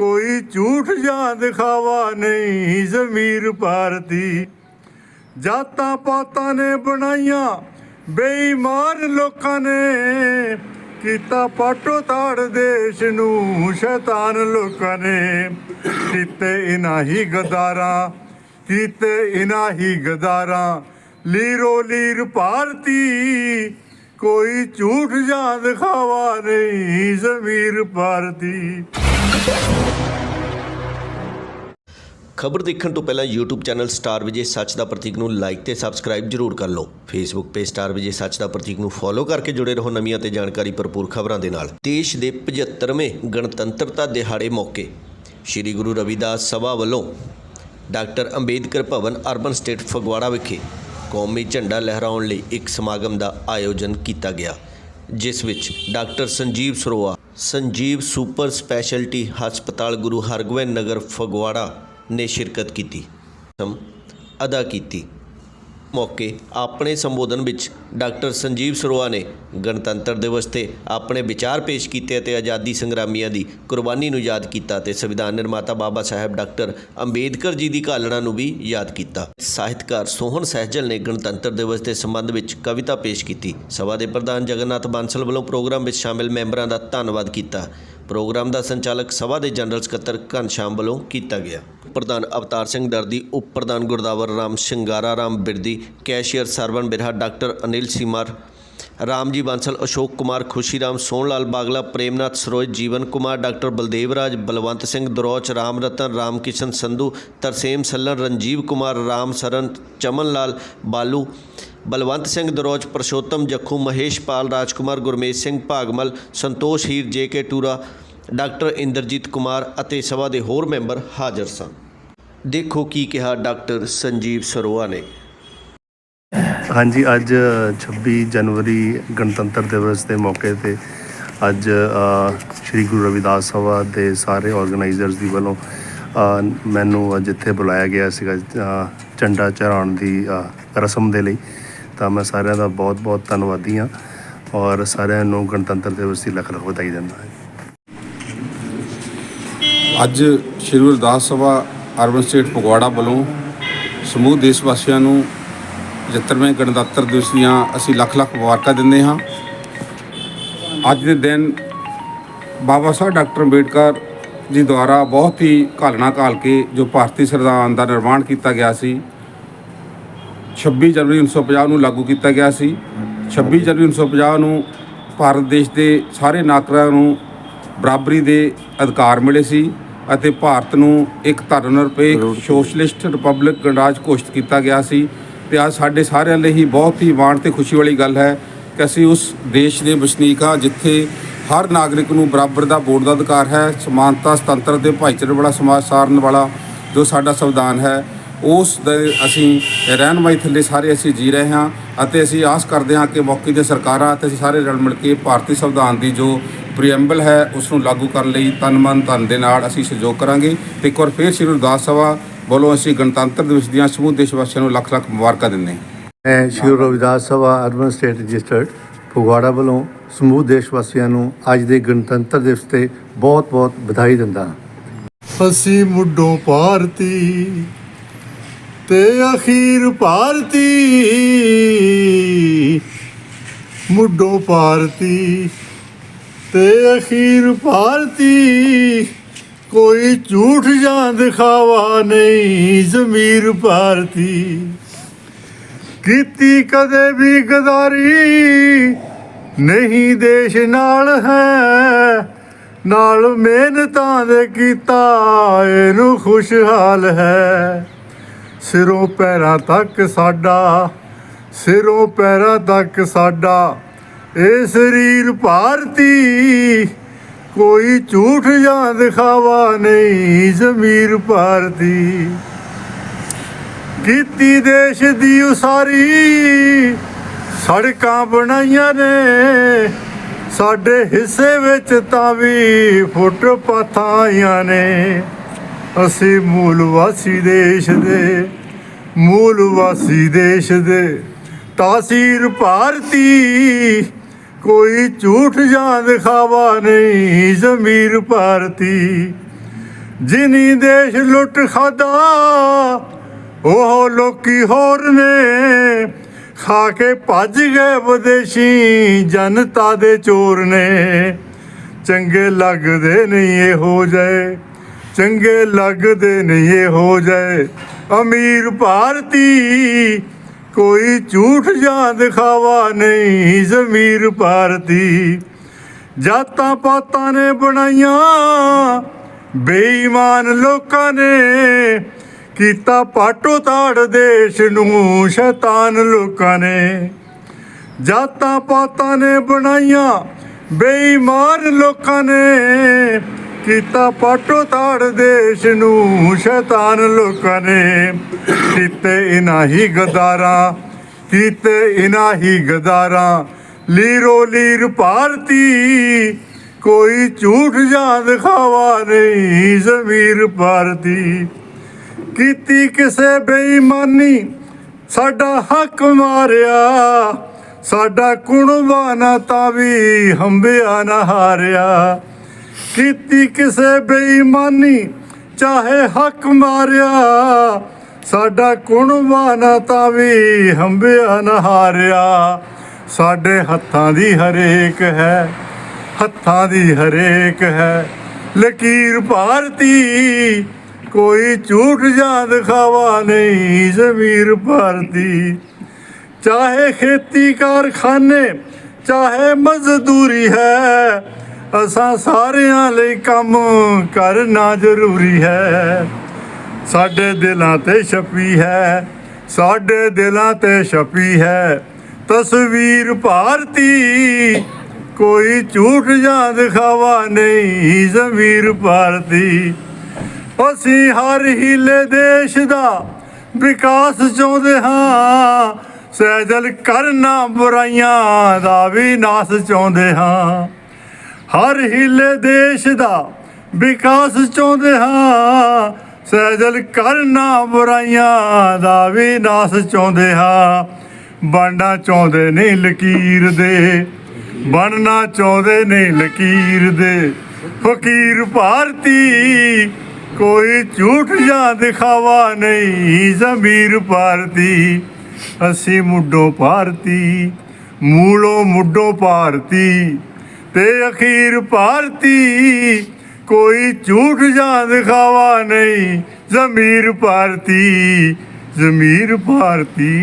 ਕੋਈ ਝੂਠ ਜਾਂ ਦਿਖਾਵਾ ਨਹੀਂ ਜ਼ਮੀਰ ਭਾਰਤੀ। ਜਾਤਾਂ ਪਾਤਾਂ ਨੇ ਬਣਾਈਆਂ, ਬੇਈਮਾਨ ਲੋਕਾਂ ਨੇ। ਕੀਤਾ ਪਾਟੋ ਤਾੜ ਦੇਸ਼ ਨੂੰ, ਸ਼ੈਤਾਨ ਲੋਕਾਂ ਨੇ। ਕੀਤੇ ਇਨਾਂ ਹੀ ਗਦਾਰਾਂ, ਕੀਤੇ ਇਨਾਂ ਹੀ ਗਦਾਰਾਂ। ਲੀਰੋ ਲੀਰ ਭਾਰਤੀ, ਕੋਈ ਝੂਠ ਜਾਂ ਦਿਖਾਵਾ ਨਹੀਂ ਜ਼ਮੀਰ ਭਾਰਤੀ। ਖਬਰ ਦੇਖਣ ਤੋਂ ਪਹਿਲਾਂ YouTube ਚੈਨਲ ਸਟਾਰ ਵਿਜੇ ਸੱਚ ਦਾ ਪ੍ਰਤੀਕ ਨੂੰ ਲਾਈਕ ਤੇ ਸਬਸਕ੍ਰਾਈਬ ਜਰੂਰ ਕਰ ਲਓ। Facebook ਪੇਜ ਸਟਾਰ ਵਿਜੇ ਸੱਚ ਦਾ ਪ੍ਰਤੀਕ ਨੂੰ ਫੋਲੋ ਕਰਕੇ ਜੁੜੇ ਰਹੋ ਨਵੀਆਂ ਤੇ ਜਾਣਕਾਰੀ ਭਰਪੂਰ ਖਬਰਾਂ ਦੇ ਨਾਲ। ਦੇਸ਼ ਦੇ 75ਵੇਂ ਗਣਤੰਤਰਤਾ ਦਿਹਾੜੇ ਮੌਕੇ ਸ੍ਰੀ ਗੁਰੂ ਰਵਿਦਾਸ ਸਭਾ ਵੱਲੋਂ doctor Ambedkar Bhawan urban estate Phagwara ਵਿਖੇ ਕੌਮੀ ਝੰਡਾ ਲਹਿਰਾਉਣ ਲਈ ਇੱਕ ਸਮਾਗਮ ਦਾ ਆਯੋਜਨ ਕੀਤਾ ਗਿਆ। ਜਿਸ ਵਿੱਚ doctor Sanjeev Saroa, Sanjeev super speciality ਹਸਪਤਾਲ ਗੁਰੂ ਹਰਗੋਬਿੰਦ ਨਗਰ ਫਗਵਾੜਾ ਨੇ ਸ਼ਿਰਕਤ ਕੀਤੀ ਅਦਾ ਕੀਤੀ। ਮੌਕੇ ਆਪਣੇ ਸੰਬੋਧਨ ਵਿੱਚ ਡਾਕਟਰ ਸੰਜੀਵ ਸਰੋਆ ਨੇ ਗਣਤੰਤਰ ਦਿਵਸ ਤੇ ਆਪਣੇ ਵਿਚਾਰ ਪੇਸ਼ ਕੀਤੇ ਅਤੇ ਆਜ਼ਾਦੀ ਸੰਗਰਾਮੀਆਂ ਦੀ ਕੁਰਬਾਨੀ ਨੂੰ ਯਾਦ ਕੀਤਾ ਤੇ ਸੰਵਿਧਾਨ ਨਿਰਮਾਤਾ ਬਾਬਾ ਸਾਹਿਬ ਡਾਕਟਰ ਅੰਬੇਦਕਰ ਜੀ ਦੀ ਘਾਲਣਾ ਨੂੰ ਵੀ ਯਾਦ ਕੀਤਾ। ਸਾਹਿਤਕਾਰ ਸੋਹਣ ਸਹਿਜਲ ਨੇ ਗਣਤੰਤਰ ਦਿਵਸ ਦੇ ਸੰਬੰਧ ਵਿੱਚ ਕਵਿਤਾ ਪੇਸ਼ ਕੀਤੀ। ਸਭਾ ਦੇ ਪ੍ਰਧਾਨ ਜਗਨਨਾਥ ਬਾਂਸਲ ਵੱਲੋਂ ਪ੍ਰੋਗਰਾਮ ਵਿੱਚ ਸ਼ਾਮਿਲ ਮੈਂਬਰਾਂ ਦਾ ਧੰਨਵਾਦ ਕੀਤਾ। ਪ੍ਰੋਗਰਾਮ ਦਾ ਸੰਚਾਲਕ ਸਭਾ ਦੇ ਜਨਰਲ ਸਕੱਤਰ ਘਨਸ਼ਾਮ ਵੱਲੋਂ ਕੀਤਾ ਗਿਆ। ਪ੍ਰਧਾਨ ਅਵਤਾਰ ਸਿੰਘ ਦਰਦੀ ਉਪ ਪ੍ਰਧਾਨ Gurdawar Ram Shingara Ram Birdi, cashier Sarwan Birha doctor Anil Seemar Ramji Bansal, Ashok Kumar Khushiram, Sohanlal Bagla, Premnath Saroj, Jeevan Kumar, doctor Baldev Raj, Balwant Singh Daroch, Ram Rattan Ram Kishan Sandhu, Tarsem Sallan, Ranjeev Kumar, Ram Saran Chaman Lal ਬਾਲੂ, ਬਲਵੰਤ ਸਿੰਘ ਦਰੋਚ, ਪ੍ਰਸ਼ੋਤਮ ਜੱਖੂ, ਮਹੇਸ਼ ਪਾਲ, ਰਾਜਕੁਮਾਰ Gurmesh Singh Bhagmal, Santosh Heer, J K Tura, doctor Inderjit Kumar ਅਤੇ ਸਭਾ ਦੇ ਹੋਰ member ਹਾਜ਼ਰ ਸਨ। ਦੇਖੋ ਕੀ ਕਿਹਾ doctor Sanjeev Saroya ਨੇ। ਹਾਂਜੀ, ਅੱਜ 26 ਜਨਵਰੀ ਗਣਤੰਤਰ ਦਿਵਸ ਦੇ ਮੌਕੇ ਤੇ ਅੱਜ ਸ਼੍ਰੀ ਗੁਰੂ ਰਵਿਦਾਸ ਸਭਾ ਦੇ ਸਾਰੇ ਆਰਗੇਨਾਈਜ਼ਰਸ ਦੀ ਵੱਲੋਂ ਮੈਨੂੰ ਜਿੱਥੇ ਬੁਲਾਇਆ ਗਿਆ ਸੀਗਾ ਝੰਡਾ ਚੜਾਉਣ ਦੀ ਰਸਮ ਦੇ ਲਈ। ਤਾਂ ਮੈਂ ਸਾਰਿਆਂ ਦਾ ਬਹੁਤ-ਬਹੁਤ ਧੰਨਵਾਦੀ ਹਾਂ ਔਰ ਸਾਰਿਆਂ ਨੂੰ ਗਣਤੰਤਰ ਦਿਵਸ ਦੀ ਲੱਖ ਲੱਖ ਵਧਾਈ ਦਿੰਦਾ ਹਾਂ। ਅੱਜ ਸ਼੍ਰੀ ਗੁਰੂ ਰਵਿਦਾਸ ਸਭਾ ਅਰਬਨ ਸਟੇਟ ਫਗਵਾੜਾ ਵੱਲੋਂ ਸਮੂਹ ਦੇਸ਼ ਵਾਸੀਆਂ ਨੂੰ 75ਵੇਂ ਗਣਤੰਤਰ ਦਿਵਸ ਦੀਆਂ ਅਸੀਂ ਲੱਖ ਲੱਖ ਮੁਬਾਰਕਾਂ ਦਿੰਦੇ ਹਾਂ। ਅੱਜ ਦੇ ਦਿਨ ਬਾਬਾ ਸਾਹਿਬ ਡਾਕਟਰ ਅੰਬੇਡਕਰ ਜੀ ਦੁਆਰਾ ਬਹੁਤ ਹੀ ਘਾਲਣਾ ਘਾਲ ਕੇ ਜੋ ਭਾਰਤੀ ਸੰਵਿਧਾਨ ਦਾ ਨਿਰਮਾਣ ਕੀਤਾ ਗਿਆ ਸੀ 26 ਜਨਵਰੀ 1950 ਨੂੰ ਲਾਗੂ ਕੀਤਾ ਗਿਆ ਸੀ। 26 ਜਨਵਰੀ 1950 ਨੂੰ ਭਾਰਤ ਦੇਸ਼ ਦੇ ਸਾਰੇ ਨਾਗਰਿਕਾਂ ਨੂੰ ਬਰਾਬਰੀ ਦੇ ਅਧਿਕਾਰ ਮਿਲੇ ਸੀ ਅਤੇ ਭਾਰਤ ਨੂੰ ਇੱਕ ਧਰਮ ਨਿਰਪੇਖ ਸੋਸ਼ਲਿਸਟ ਰਿਪਬਲਿਕ ਗਣਰਾਜ ਘੋਸ਼ਿਤ ਕੀਤਾ ਗਿਆ ਸੀ। ਤੇ ਅੱਜ ਸਾਡੇ ਸਾਰਿਆਂ ਲਈ ਹੀ ਬਹੁਤ ਹੀ ਮਾਣ ਤੇ ਖੁਸ਼ੀ ਵਾਲੀ ਗੱਲ ਹੈ ਕਿ ਅਸੀਂ ਉਸ ਦੇਸ਼ ਦੇ ਵਸਨੀਕ ਹਾਂ, ਜਿੱਥੇ ਹਰ ਨਾਗਰਿਕ ਨੂੰ ਬਰਾਬਰ ਦਾ ਵੋਟ ਦਾ ਅਧਿਕਾਰ ਹੈ, ਸਮਾਨਤਾ ਸੁਤੰਤਰ ਤੇ ਭਾਈਚਾਰੇ ਵਾਲਾ, ਸਮਾਜ ਸਾਰਨ ਵਾਲਾ ਜੋ ਸਾਡਾ ਸੰਵਿਧਾਨ ਹੈ, ਉਸ ਦੇ ਅਸੀਂ ਰਹਿਨਮਾਈ ਥੱਲੇ ਸਾਰੇ ਅਸੀਂ ਜੀ ਰਹੇ ਹਾਂ ਅਤੇ ਅਸੀਂ ਆਸ ਕਰਦੇ ਹਾਂ ਕਿ ਮੌਕੇ ਦੀਆਂ ਸਰਕਾਰਾਂ ਅਤੇ ਅਸੀਂ ਸਾਰੇ ਰਲ ਮਿਲ ਕੇ ਭਾਰਤੀ ਸੰਵਿਧਾਨ ਦੀ ਜੋ ਪ੍ਰੀਐਮਬਲ ਹੈ ਉਸ ਨੂੰ ਲਾਗੂ ਕਰਨ ਲਈ ਤਨ ਮਨ ਧਨ ਦੇ ਨਾਲ ਅਸੀਂ ਸਹਿਯੋਗ ਕਰਾਂਗੇ। ਤੇ ਇੱਕ ਵਾਰ ਫਿਰ ਸ਼੍ਰੀ ਗੁਰਦਾਸ ਸਭਾ ਵੱਲੋਂ ਅਸੀਂ ਗਣਤੰਤਰ ਦਿਵਸ ਦੀਆਂ ਸਮੂਹ ਦੇਸ਼ ਵਾਸੀਆਂ ਨੂੰ ਲੱਖ ਲੱਖ ਮੁਬਾਰਕਾਂ ਦਿੰਦੇ ਹਾਂ। ਮੈਂ Shri Guru Ravidas Sabha urban estate registered Phagwara ਵੱਲੋਂ ਸਮੂਹ ਦੇਸ਼ ਵਾਸੀਆਂ ਨੂੰ ਅੱਜ ਦੇ ਗਣਤੰਤਰ ਦਿਵਸ ਤੇ ਬਹੁਤ-ਬਹੁਤ ਵਧਾਈ ਦਿੰਦਾ ਹਾਂ। ਅਸੀਂ ਮੁੱਢੋਂ ਭਾਰਤੀ ਤੇ ਅਖੀਰ ਭਾਰਤੀ। ਮੁੱਢੋਂ ਭਾਰਤੀ ਤੇ ਅਖੀਰ ਭਾਰਤੀ। ਕੋਈ ਝੂਠ ਜਾਂ ਦਿਖਾਵਾ ਨਹੀਂ ਜ਼ਮੀਰ ਭਾਰਤੀ। ਕੀਤੀ ਕਦੇ ਵੀ ਗਦਾਰੀ ਨਹੀਂ ਦੇਸ਼ ਨਾਲ ਹੈ। ਨਾਲ ਮਿਹਨਤਾਂ ਦੇ ਕੀਤਾ ਇਹਨੂੰ ਖੁਸ਼ਹਾਲ ਹੈ। ਸਿਰੋਂ ਪੈਰਾਂ ਤੱਕ ਸਾਡਾ, ਸਿਰੋਂ ਪੈਰਾਂ ਤੱਕ ਸਾਡਾ ਇਹ ਸਰੀਰ ਭਾਰਤੀ। ਕੋਈ ਝੂਠ ਜਾਂ ਦਿਖਾਵਾ ਨਹੀਂ ਜ਼ਮੀਰ ਭਾਰਤੀ। ਕੀਤੀ ਦੇਸ਼ ਦੀ ਉਸਾਰੀ, ਸੜਕਾਂ ਬਣਾਈਆਂ ਨੇ, ਸਾਡੇ ਹਿੱਸੇ ਵਿੱਚ ਤਾਂ ਵੀ ਫੁੱਟਪਾਥਾਂ ਆਈਆਂ ਨੇ। ਅਸੀਂ ਮੂਲ ਵਾਸੀ ਦੇਸ਼ ਦੇ, ਮੂਲ ਵਾਸੀ ਦੇਸ਼ ਦੇ। ਤਾਸੀਰ ਭਾਰਤੀ ਕੋਈ ਝੂਠ ਜਾਂ ਦਿਖਾਵਾ ਨਹੀਂ ਜ਼ਮੀਰ ਭਾਰਤੀ। ਜਿਨੀ ਦੇਸ਼ ਲੁੱਟ ਖਾਦਾ ਉਹ ਲੋਕੀ ਹੋਰ ਨੇ। ਖਾ ਕੇ ਭੱਜ ਗਏ ਵਿਦੇਸ਼ੀ ਜਨਤਾ ਦੇ ਚੋਰ ਨੇ। ਚੰਗੇ ਲੱਗਦੇ ਨਹੀਂ ਇਹ ਹੋ ਜਾਏ ਚੰਗੇ ਲੱਗਦੇ ਨਹੀਂ ਇਹ ਹੋ ਜਾਏ ਅਮੀਰ ਭਾਰਤੀ ਕੋਈ ਝੂਠ ਜਾਂ ਦਿਖਾਵਾ ਨਹੀਂ ਜ਼ਮੀਰ ਭਾਰਤੀ। ਜਾਤਾਂ ਪਾਤਾਂ ਨੇ ਬਣਾਈਆਂ, ਬੇਈਮਾਨ ਲੋਕਾਂ ਨੇ ਕੀਤਾ ਪਾਟੋ ਤਾੜ ਦੇਸ਼ ਨੂੰ, ਸ਼ੈਤਾਨ ਲੋਕਾਂ ਨੇ। ਜਾਤਾਂ ਪਾਤਾਂ ਨੇ ਬਣਾਈਆਂ, ਬੇਈਮਾਨ ਲੋਕਾਂ ਨੇ ਕੀਤਾ ਪਾਟੋ ਤਾੜ ਦੇਸ਼ ਨੂੰ, ਸ਼ੈਤਾਨ ਲੋਕਾਂ ਨੇ। ਕੀਤੇ ਇਨਾਂ ਹੀ ਗਦਾਰਾਂ, ਕੀਤੇ ਇਨਾਂ ਹੀ ਗਦਾਰਾਂ। ਲੀਰੋ ਲੀਰ ਭਾਰਤੀ, ਕੋਈ ਝੂਠ ਜਾਂ ਦਿਖਾਵਾ ਨਹੀਂ, ਜ਼ਮੀਰ ਭਾਰਤੀ। ਕੀਤੀ ਕਿਸੇ ਬੇਈਮਾਨੀ, ਸਾਡਾ ਹੱਕ ਮਾਰਿਆ। ਸਾਡਾ ਕੁਣਵਾ ਨਾ ਤਾਂ ਵੀ ਹੰਬਿਆ ਨਾ ਹਾਰਿਆ। ਕੀਤੀ ਕਿਸੇ ਬੇਈਮਾਨੀ, ਚਾਹੇ ਹੱਕ ਮਾਰਿਆ, ਸਾਡਾ ਕੁਣਵਾ ਨਾ ਤਾਂ ਵੀ ਹੰਬਿਆ ਨਾ ਹਾਰਿਆ ਸਾਡੇ ਹੱਥਾਂ ਦੀ ਹਰੇਕ ਹੈ, ਹੱਥਾਂ ਦੀ ਹਰੇਕ ਹੈ। ਲਕੀਰ ਭਾਰਤੀ, ਕੋਈ ਝੂਠ ਜਾਂ ਦਿਖਾਵਾ ਨਹੀਂ, ਜ਼ਮੀਰ ਭਾਰਤੀ। ਚਾਹੇ ਖੇਤੀ ਕਾਰਖਾਨੇ, ਚਾਹੇ ਮਜ਼ਦੂਰੀ ਹੈ ਅਸਾਂ ਸਾਰਿਆਂ ਲਈ ਕੰਮ ਕਰਨਾ ਜ਼ਰੂਰੀ ਹੈ। ਸਾਡੇ ਦਿਲਾਂ ਤੇ ਛਪੀ ਹੈ, ਸਾਡੇ ਦਿਲਾਂ ਤੇ ਛਪੀ ਹੈ। ਤਸਵੀਰ ਭਾਰਤੀ, ਕੋਈ ਝੂਠ ਜਾਂ ਦਿਖਾਵਾ ਨਹੀਂ ਜ਼ਮੀਰ ਭਾਰਤੀ। ਅਸੀਂ ਹਰ ਹੀਲੇ ਦੇਸ਼ ਦਾ ਵਿਕਾਸ ਚਾਹੁੰਦੇ ਹਾਂ ਸਹਿਜਲ ਕਰਨਾ ਬੁਰਾਈਆਂ ਦਾ ਵੀ ਨਾਸ ਚਾਹੁੰਦੇ ਹਾਂ। ਹਰ ਹੀਲੇ ਦੇਸ਼ ਦਾ ਵਿਕਾਸ ਚਾਹੁੰਦੇ ਹਾਂ। ਸਹਿਜਲ ਕਰਨਾ ਬੁਰਾਈਆਂ ਦਾ ਵੀ ਨਾਸ ਚਾਹੁੰਦੇ ਹਾਂ। ਬਣਨਾ ਚਾਹੁੰਦੇ ਨਹੀਂ ਲਕੀਰ ਦੇ। ਬਣਨਾ ਚਾਹੁੰਦੇ ਨਹੀਂ ਲਕੀਰ ਦੇ। ਫਕੀਰ ਭਾਰਤੀ, ਕੋਈ ਝੂਠ ਜਾਂ ਦਿਖਾਵਾ ਨਹੀਂ ਜ਼ਮੀਰ ਭਾਰਤੀ। ਅਸੀਂ ਮੁੱਢੋਂ ਭਾਰਤੀ, ਮੂਲੋਂ ਮੁੱਢੋਂ ਭਾਰਤੀ। ਤੇ ਅਖੀਰ ਭਾਰਤੀ ਕੋਈ ਝੂਠ ਜਾਂ ਦਿਖਾਵਾ ਨਹੀਂ। ਜ਼ਮੀਰ ਭਾਰਤੀ ਜ਼ਮੀਰ ਭਾਰਤੀ।